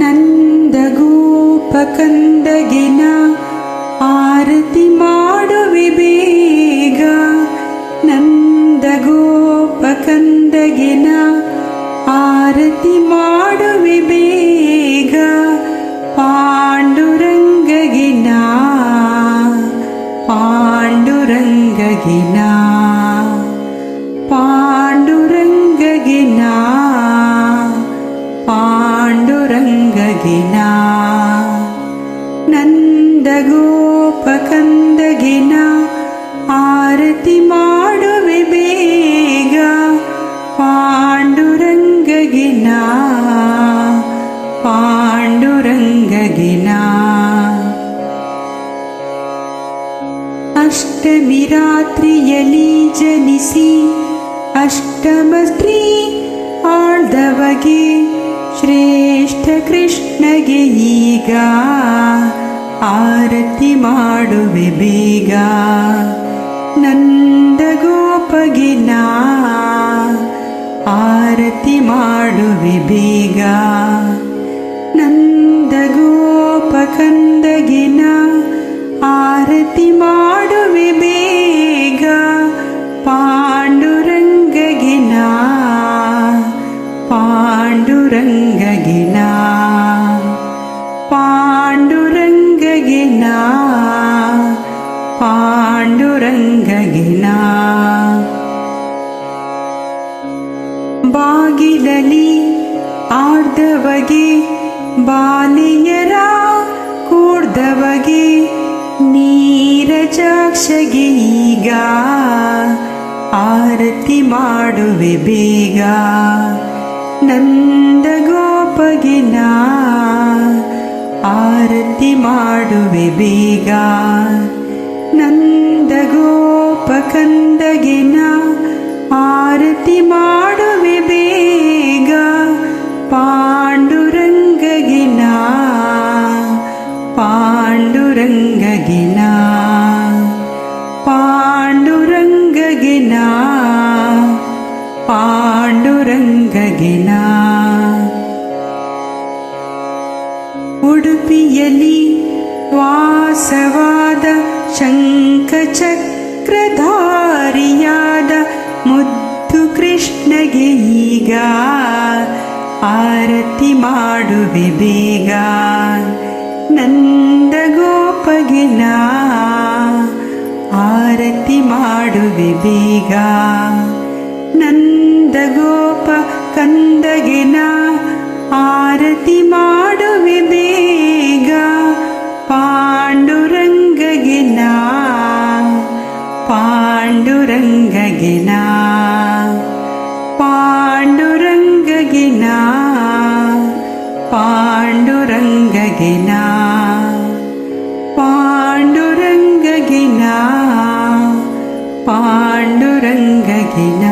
ನಂದಗೋಪಕಂದಗಿನ ಆರತಿ ಮಾಡುವೆ ಬೇಗ. ನಂದಗೋಪಕಂದಗಿನ ಆರತಿ ಮಾಡುವೆ ಬೇಗ. ಪಾಂಡುರಂಗಗಿನ ಪಾಂಡುರಂಗಗಿನ ಪಾಂಡುರಂಗಗಿನ ಪಾಂಡುರಂಗಗಿನ गिना न आरति कन्दिना आरति बेग पाण्डुरङ्गगिना पाण्डुरङ्गगिना अष्ट जनिसि अष्टमस्त्री आडे ಆಳ್ದವಗೆ ಶ್ರೇಷ್ಠ ಕೃಷ್ಣಗೆ ಈಗ ಆರತಿ ಮಾಡುವೆ ಬೇಗ ನಂದಗೋಪಗಿನ ಆರತಿ ಮಾಡುವೆ ಬೇಗ ನಂದಗೋಪಕಂದಗಿನ ಆರತಿ ಮಾಡುವೆ ಪಾಂಡುರಂಗಗಿನ ಪಾಂಡುರಂಗಗಿನ ಬಾಗಿಲಲಿ ಆಡ್ದವಗೆ ಬಾಲಿಯರ ಕೂಡ್ದವಗೆ ನೀರಜಾಕ್ಷಗೆ ಈಗ ಆರತಿ ಮಾಡುವೆ ಬೇಗ. ನಂದಗೋಪಗಿನ ಆರತಿ ಮಾಡುವೆ ಬೇಗ. ನಂದಗೋಪಕಂದಗಿನ ಆರತಿ ಮಾಡುವೆ ಬೇಗ. ಪಾಂಡುರಂಗಗಿನ ಪಾಂಡುರಂಗಗಿನ ಪಾಂಡುರಂಗಗಿನ ಪಾಂಡುರಂಗಗಿನ. ಉಡುಪಿಯಲಿ ವಾಸವಾದ ಶಂಖಚಕ್ರಧಾರಿಯಾದ ಮುದ್ದು ಕೃಷ್ಣಗೆ ಈಗ ಆರತಿ ಮಾಡುವೆ ಬೇಗ. ನಂದಗೋಪಗಿನ ಆರತಿ ಮಾಡುವೆ ಬೇಗ. ನಂದಗೋಪ ಕಂದಗಿನ ಆರತಿ ಮಾಡುವೆ ಪಾಂಡುರಂಗಗಿನ ಪಾಂಡುರಂಗಗಿನ ಪಾಂಡುರಂಗಗಿನ ಪಾಂಡುರಂಗಗಿನ ಪಾಂಡುರಂಗಗಿನ.